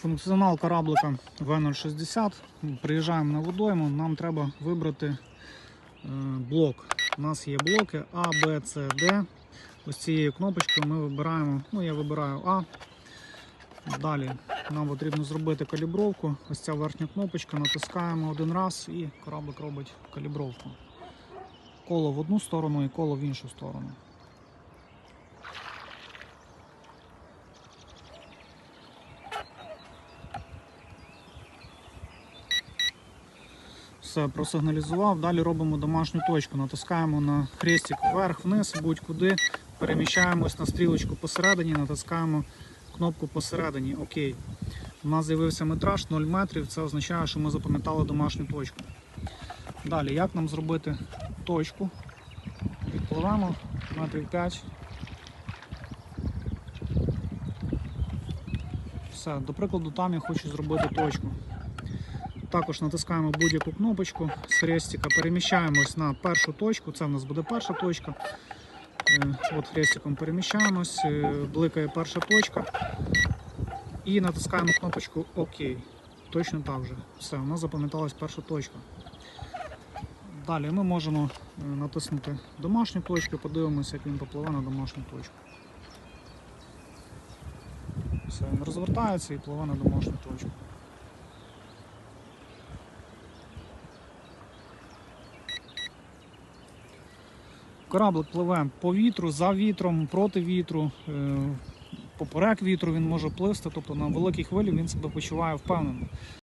Функціонал кораблика В060. Приїжджаємо на водойму, нам треба вибрати е, блок. У нас є блоки А, Б, С, Д. Ось цією кнопочкою ми вибираємо, ну я вибираю А. Далі нам потрібно зробити калібровку. Ось ця верхня кнопочка, натискаємо один раз і кораблик робить калібровку. Коло в одну сторону і коло в іншу сторону. Все, просигналізував. Далі робимо домашню точку. Натискаємо на хрестик вверх-вниз, будь-куди. Переміщаємось на стрілочку посередині, натискаємо кнопку посередині. Окей. У нас з'явився метраж 0 метрів. Це означає, що ми запам'ятали домашню точку. Далі, як нам зробити точку? Відпливемо метрів 5. Все, до прикладу, там я хочу зробити точку. Також натискаємо будь-яку кнопочку з хрестика, переміщаємось на першу точку. Це в нас буде перша точка. Е, От хрестиком переміщаємось, е, бликає перша точка. І натискаємо кнопочку ОК. Точно так же. Все, у нас запам'яталась перша точка. Далі ми можемо е, натиснути домашню точку, подивимося, як він попливе на домашню точку. Все, він розвертається і пливе на домашню точку. Кораблик пливе по вітру, за вітром, проти вітру, е, поперек вітру він може пливти, тобто на великій хвилі він себе почуває впевнено.